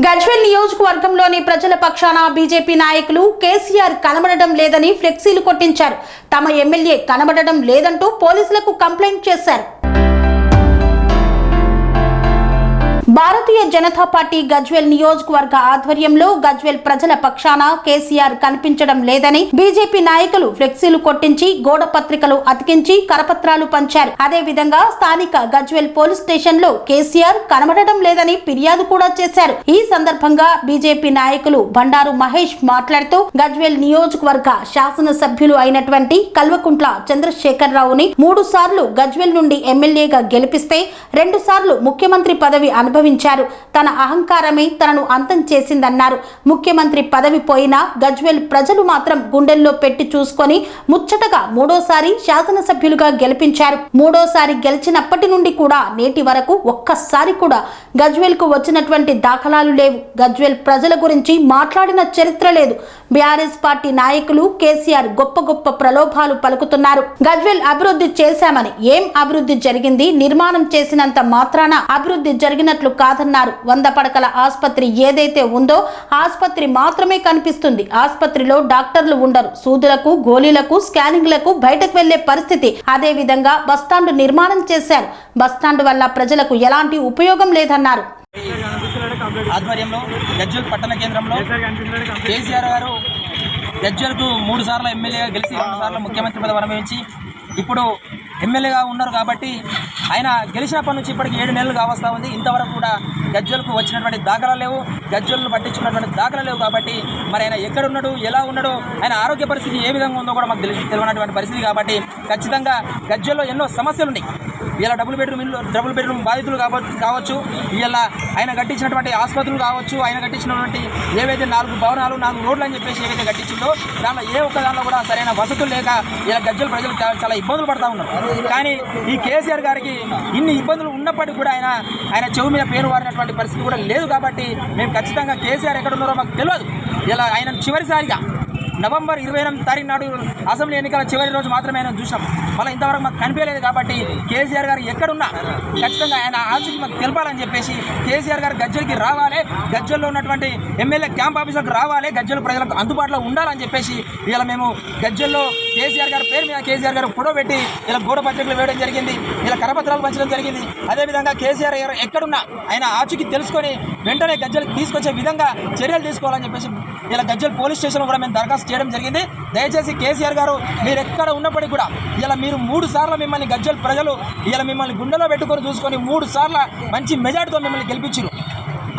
గజ్వేల్ నియోజకవర్గంలోని ప్రజల పక్షాన బీజేపీ నాయకులు కేసీఆర్ కనబడడం లేదని ఫ్లెక్సీలు కొట్టించారు. తమ ఎమ్మెల్యే కనబడడం లేదంటూ పోలీసులకు కంప్లైంట్ చేశారు. భారతీయ జనతా పార్టీ గజ్వెల్ నియోజకవర్గ ఆధ్వర్యంలో గజ్వెల్ ప్రజల పక్షాన కేసీఆర్ కనిపించడం లేదని బీజేపీ నాయకులు ఫ్లెక్సీలు కొట్టించి గోడ పత్రికలు అతికించి కరపత్రాలు పంచారు. అదే విధంగా స్థానిక గజ్వెల్ పోలీస్ స్టేషన్లో కేసీఆర్ కనబడడం లేదని ఫిర్యాదు కూడా చేశారు. ఈ సందర్భంగా బీజేపీ నాయకులు బండారు మహేష్ మాట్లాడుతూ గజ్వెల్ నియోజకవర్గ శాసనసభ్యులు అయినటువంటి కల్వకుంట్ల చంద్రశేఖర్ రావుని మూడు సార్లు గజ్వెల్ నుండి ఎమ్మెల్యేగా గెలిపిస్తే రెండు సార్లు ముఖ్యమంత్రి పదవి అనుభవించారు. తన అహంకారమే తనను అంతం చేసిందన్నారు. ముఖ్యమంత్రి పదవి పోయినా గజ్వెల్ ప్రజలు మాత్రం గుండెల్లో పెట్టి చూసుకొని ముచ్చటగా మూడోసారి శాసనసభ్యులుగా గెలిపించారు. మూడోసారి గెలిచినప్పటి నుండి కూడా నేటి వరకు ఒక్కసారి కూడా గజ్వెల్కు వచ్చినటువంటి దాఖలాలు లేవు. గజ్వెల్ ప్రజల గురించి మాట్లాడిన చరిత్ర లేదు. బీఆర్ఎస్ పార్టీ నాయకులు కేసీఆర్ గొప్ప గొప్ప ప్రలోభాలు పలుకుతున్నారు. గజ్వెల్ అభివృద్ధి చేశామని ఏం అభివృద్ధి జరిగింది? నిర్మాణం చేసినంత మాత్రాన అభివృద్ధి జరిగినట్లు కాదన్నారు. వంద పడకల ఆసుపత్రి ఏదైతే ఉందో ఆసుపత్రి మాత్రమే కనిపిస్తుంది. ఆసుపత్రిలో డాక్టర్లు ఉండరు. సూదులకు గోళీలకు స్కానింగ్లకు బయటకు వెళ్ళే పరిస్థితి అదే విధంగా బస్టాండ్ నిర్మాణం చేశారు. బస్టాండ్ వల్ల ప్రజలకు ఎలాంటి ఉపయోగం లేదన్నారు. ఆధ్వర్యంలో గజ్జల్ పట్టణ కేంద్రంలో కేసీఆర్ గారు గజ్వల్కు మూడు సార్లు ఎమ్మెల్యేగా గెలిచి రెండు సార్లు ముఖ్యమంత్రి పదవి అనుభవించి ఇప్పుడు ఎమ్మెల్యేగా ఉన్నారు కాబట్టి ఆయన గెలిచినప్పటి నుంచి ఇప్పటికి ఏడు నెలలు కావస్తా ఉంది. ఇంతవరకు కూడా గజ్జలకు వచ్చినటువంటి దాఖలా లేవు. గజ్జలను పట్టించుకున్నటువంటి దాఖలా లేవు కాబట్టి మరి ఆయన ఎక్కడ ఉన్నాడు ఎలా ఉన్నాడు ఆయన ఆరోగ్య పరిస్థితి ఏ విధంగా ఉందో కూడా మాకు తెలిసి తెలియనటువంటి పరిస్థితి కాబట్టి ఖచ్చితంగా గజ్జల్లో ఎన్నో సమస్యలు ఉన్నాయి ఇలా డబుల్ బెడ్రూమ్ ఇల్లు డబుల్ బెడ్రూమ్ బాధితులు కావచ్చు కావచ్చు ఇలా ఆయన కట్టించినటువంటి ఆసుపత్రులు కావచ్చు ఆయన కట్టించినటువంటి ఏవైతే నాలుగు భవనాలు నాలుగు రోడ్లు అని చెప్పేసి ఏవైతే కట్టించిందో దాంట్లో ఏ ఒక్క దాంట్లో కూడా సరైన వసతులు లేక ఇలా గజ్జల ప్రజలు చాలా ఇబ్బందులు పడతా ఉన్నారు. కానీ ఈ కేసీఆర్ గారికి ఇన్ని ఇబ్బందులు ఉన్నప్పటికీ కూడా ఆయన ఆయన చెవు మీద పేరు వారినటువంటి పరిస్థితి కూడా లేదు కాబట్టి మేము ఖచ్చితంగా కేసీఆర్ ఎక్కడ ఉన్నారో మాకు తెలియదు. ఇలా ఆయన చివరిసారిగా నవంబర్ ఇరవై ఎనిమిది తారీఖు నాడు అసెంబ్లీ ఎన్నికల చివరి రోజు మాత్రమే ఆయన చూసాం మళ్ళీ ఇంతవరకు మాకు కనిపించలేదు కాబట్టి కేసీఆర్ గారు ఎక్కడున్నా ఖచ్చితంగా ఆయన ఆచూకీ మాకు తెలపాలని చెప్పేసి కేసీఆర్ గారు గజ్జలకి రావాలి గజ్జల్లో ఉన్నటువంటి ఎమ్మెల్యే క్యాంప్ ఆఫీసర్కి రావాలి గజ్జల ప్రజలకు అందుబాటులో ఉండాలని చెప్పేసి ఇలా మేము గజ్జల్లో కేసీఆర్ గారి పేరు మీద కేసీఆర్ గారు ఫోటో పెట్టి ఇలా గోడ పత్రికలు వేయడం జరిగింది ఇలా కరపత్రాలు పంచడం జరిగింది. అదేవిధంగా కేసీఆర్ గారు ఎక్కడున్నా ఆయన ఆచూకి తెలుసుకొని వెంటనే గజ్జలకు తీసుకొచ్చే విధంగా చర్యలు తీసుకోవాలని చెప్పేసి ఇలా గజ్జల్ పోలీస్ స్టేషన్ కూడా మేము దరఖాస్తు చేయడం జరిగింది. దయచేసి కేసీఆర్ గారు మీరు ఎక్కడ ఉన్నప్పటికీ కూడా ఇలా మీరు మూడు సార్లు మిమ్మల్ని గజ్జల్ ప్రజలు ఇలా మిమ్మల్ని గుండెలో పెట్టుకొని చూసుకొని మూడు సార్లు మంచి మెజార్టీతో మిమ్మల్ని గెలిపించారు.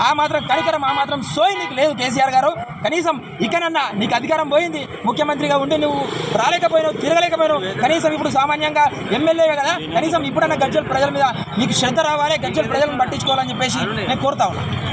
ఆ మాత్రం కనికరం ఆ మాత్రం సోయి నీకు లేదు కేసీఆర్ గారు. కనీసం ఇకనన్నా నీకు అధికారం పోయింది ముఖ్యమంత్రిగా ఉండి నువ్వు రాలేకపోయినావు తిరగలేకపోయినావు. కనీసం ఇప్పుడు సామాన్యంగా ఎమ్మెల్యేవే కదా కనీసం ఇప్పుడన్నా గజ్జల్ ప్రజల మీద నీకు శ్రద్ధ రావాలి గజ్జల్ ప్రజలను పట్టించుకోవాలని చెప్పేసి నేను కోరుతా ఉన్నాను